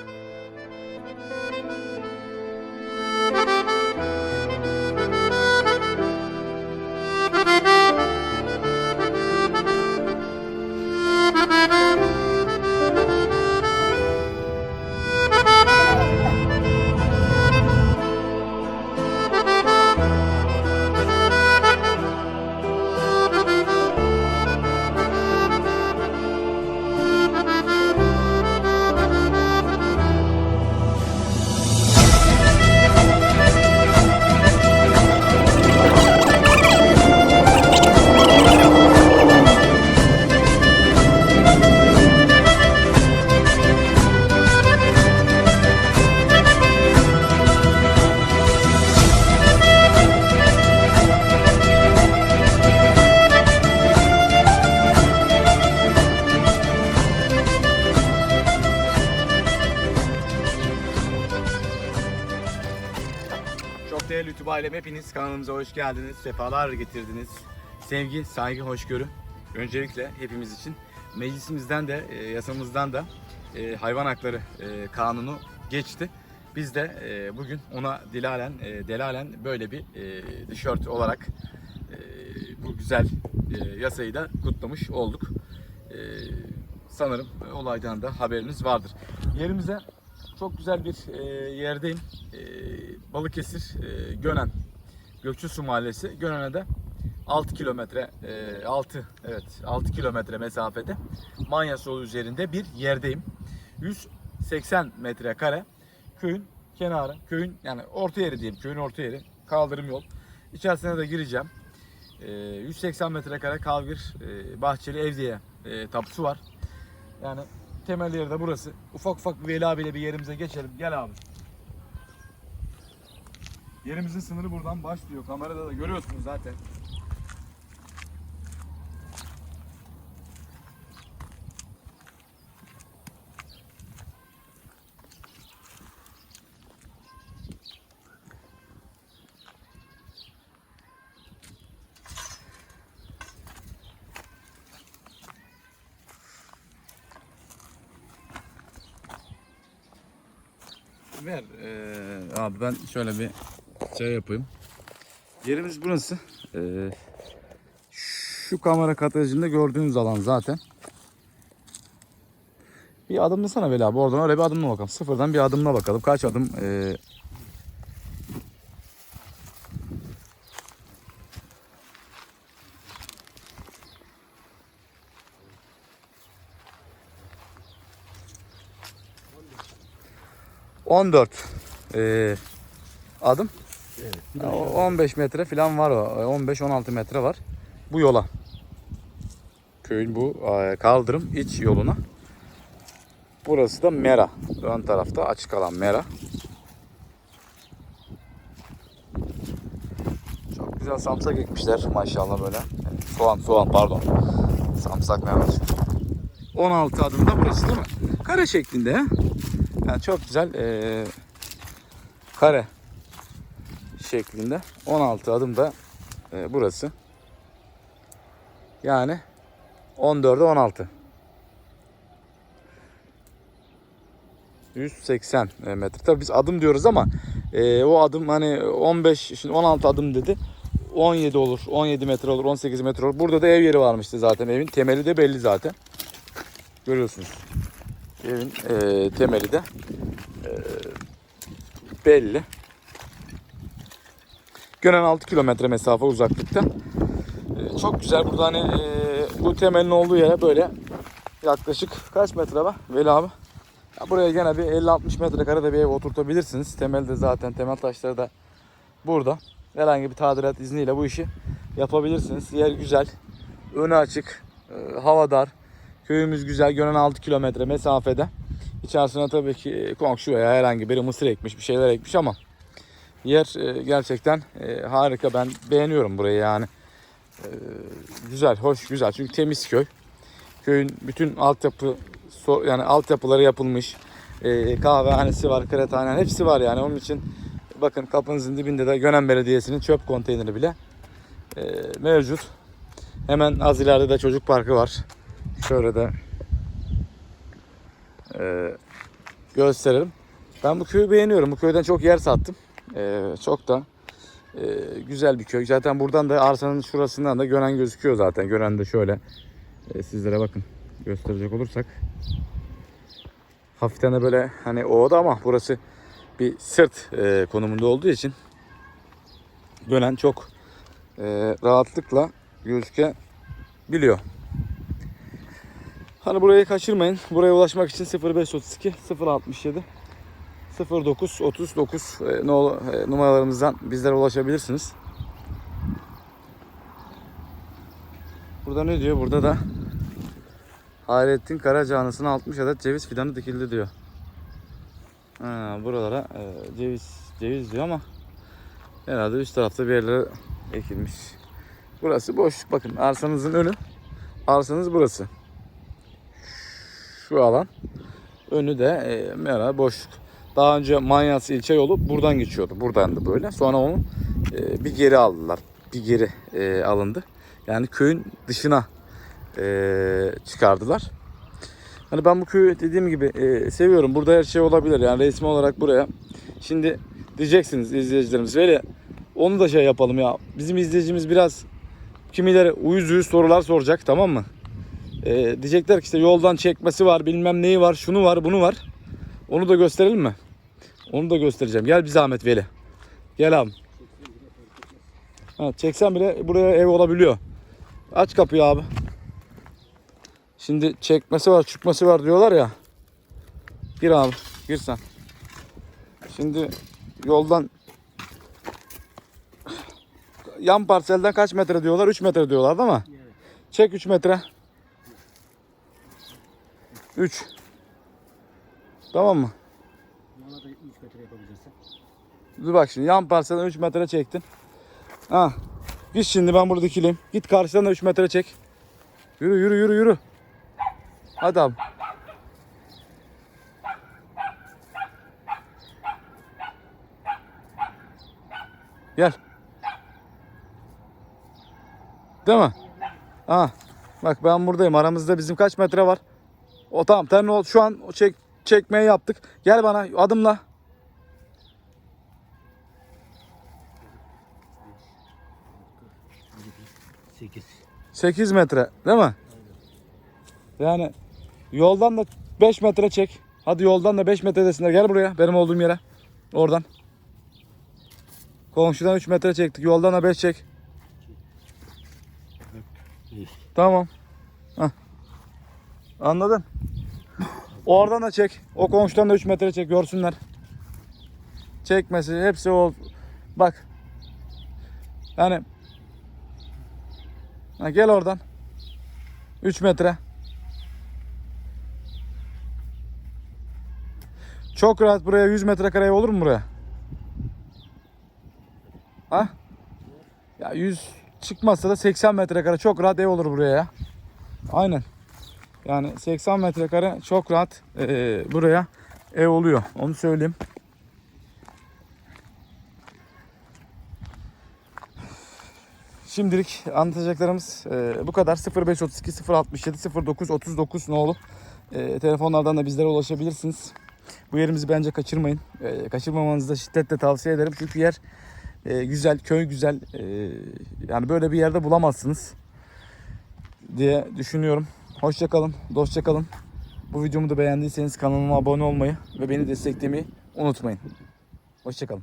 Çok ailem hepiniz kanalımıza hoş geldiniz. Sefalar getirdiniz. Sevgi, saygı, hoşgörü. Öncelikle hepimiz için meclisimizden de e, yasamızdan da e, hayvan hakları e, kanunu geçti. Biz de bugün ona dilalen, e, delalen böyle bir e, tişört olarak bu güzel yasayı da kutlamış olduk. Sanırım olaydan da haberiniz vardır. Yerimize çok güzel bir e, yerdeyim. E, Balıkesir, e, Gönen, Gökçüsü Mahallesi. Gönen'e de 6 kilometre, e, 6 evet 6 kilometre mesafede Manyas yolu üzerinde bir yerdeyim. 180 metrekare köyün kenarı, köyün yani orta yeri diyeyim, köyün orta yeri, kaldırım yol. İçerisine de gireceğim. E, 180 metrekare kalgır e, bahçeli ev diye e, tapusu var. Yani temel yeri de burası. Ufak ufak Veli abiyle bir yerimize geçelim. Gel abi. Yerimizin sınırı buradan başlıyor. Kamerada da görüyorsunuz zaten. ver ee, abi ben şöyle bir şey yapayım. Yerimiz burası. Ee, şu kamera kadrajında gördüğünüz alan zaten. Bir adımlasana Veli abi oradan öyle bir adımla bakalım. Sıfırdan bir adımla bakalım. Kaç adım e, 14 e, adım. Evet, bir 15 metre falan var o. E, 15-16 metre var. Bu yola. Köyün bu e, kaldırım iç yoluna. Burası da Mera. Ön tarafta açık alan Mera. Çok güzel samsak ekmişler maşallah böyle. Soğan soğan pardon. Samsak ne var? 16 adımda burası değil mi? Kare şeklinde? Yani çok güzel e, kare şeklinde. 16 adım da e, burası. Yani 14'e 16. 180 metre. Tabii biz adım diyoruz ama e, o adım hani 15 şimdi 16 adım dedi. 17 olur, 17 metre olur, 18 metre olur. Burada da ev yeri varmıştı zaten evin. Temeli de belli zaten. Görüyorsunuz. Evin e, temeli de e, belli. Gönen 6 kilometre mesafe uzaklıkta. Ee, çok güzel burada hani e, bu temelin olduğu yere böyle yaklaşık kaç metre be Veli abi? Ya buraya gene bir 50-60 metrekare de bir ev oturtabilirsiniz. Temelde zaten temel taşları da burada. Herhangi bir tadilat izniyle bu işi yapabilirsiniz. Yer güzel. Önü açık. e, hava dar. Köyümüz güzel. Gönen 6 kilometre mesafede. İçerisine tabii ki e, komşu veya herhangi biri mısır ekmiş bir şeyler ekmiş ama Yer e, gerçekten e, harika. Ben beğeniyorum burayı yani. Güzel, hoş, güzel. Çünkü temiz köy. Köyün bütün altyapı yani altyapıları yapılmış. Kahvehanesi var, kıraathane hepsi var yani. Onun için bakın kapınızın dibinde de Gönen Belediyesi'nin çöp konteyneri bile mevcut. Hemen az ileride de çocuk parkı var. Şöyle de e, gösterelim. Ben bu köyü beğeniyorum. Bu köyden çok yer sattım. Ee, çok da e, güzel bir köy. Zaten buradan da arsanın şurasından da Gönen gözüküyor zaten. Gönen de şöyle e, sizlere bakın gösterecek olursak. Hafiften de böyle hani oda ama burası bir sırt e, konumunda olduğu için Gönen çok e, rahatlıkla gözükebiliyor. Hani burayı kaçırmayın. Buraya ulaşmak için 0532 067 09 39 e, no, e, numaralarımızdan bizlere ulaşabilirsiniz. Burada ne diyor? Burada da Hayrettin Karaca anısına 60 adet ceviz fidanı dikildi diyor. Ha, buralara e, ceviz ceviz diyor ama herhalde üst tarafta bir yerlere ekilmiş. Burası boş. Bakın arsanızın önü. Arsanız burası. Şu alan. Önü de e, boşluk. Daha önce Manyas ilçe yolu buradan geçiyordu. Buradan da böyle. Sonra onu e, bir geri aldılar. Bir geri e, alındı. Yani köyün dışına e, çıkardılar. Hani ben bu köyü dediğim gibi e, seviyorum. Burada her şey olabilir. Yani resmi olarak buraya. Şimdi diyeceksiniz izleyicilerimiz. Böyle onu da şey yapalım ya. Bizim izleyicimiz biraz kimileri uyuz uyuz sorular soracak tamam mı? E, diyecekler ki işte yoldan çekmesi var bilmem neyi var şunu var bunu var. Onu da gösterelim mi? Onu da göstereceğim. Gel bir zahmet Veli. Gel abi. Ha, çeksen bile buraya ev olabiliyor. Aç kapıyı abi. Şimdi çekmesi var, çıkması var diyorlar ya. Gir abi, gir sen. Şimdi yoldan yan parselden kaç metre diyorlar? 3 metre diyorlar değil mi? Çek 3 metre. 3. Tamam mı? Yana da 3 metre yapabilirsin. Dur bak şimdi yan parselden 3 metre çektin. Ha. Git şimdi ben burada dikileyim. Git karşıdan da 3 metre çek. Yürü yürü yürü yürü. Hadi abi. Gel. Değil mi? Ha. Bak ben buradayım. Aramızda bizim kaç metre var? O tamam. Ten ol. Şu an çek çekmeyi yaptık. Gel bana adımla. 8. 8 metre değil mi? Yani yoldan da 5 metre çek. Hadi yoldan da 5 metre desinler. Gel buraya benim olduğum yere. Oradan. Komşudan 3 metre çektik. Yoldan da 5 çek. 5. Tamam. Hah. Anladın? Oradan da çek. O komşudan da 3 metre çek. Görsünler. Çekmesi hepsi o. Bak. Yani. Ha, gel oradan. 3 metre. Çok rahat buraya 100 metrekare olur mu buraya? Ha? Ya 100 çıkmazsa da 80 metrekare çok rahat ev olur buraya ya. Aynen. Yani 80 metrekare çok rahat eee, buraya ev oluyor. Onu söyleyeyim. Şimdilik anlatacaklarımız eee, bu kadar. 0532 067 09 39 ne olur. telefonlardan da bizlere ulaşabilirsiniz. Bu yerimizi bence kaçırmayın. Eee, kaçırmamanızı da şiddetle tavsiye ederim. Çünkü yer eee, güzel, köy güzel. Eee, yani böyle bir yerde bulamazsınız diye düşünüyorum. Hoşça kalın, dostça kalın. Bu videomu da beğendiyseniz kanalıma abone olmayı ve beni desteklemeyi unutmayın. Hoşça kalın.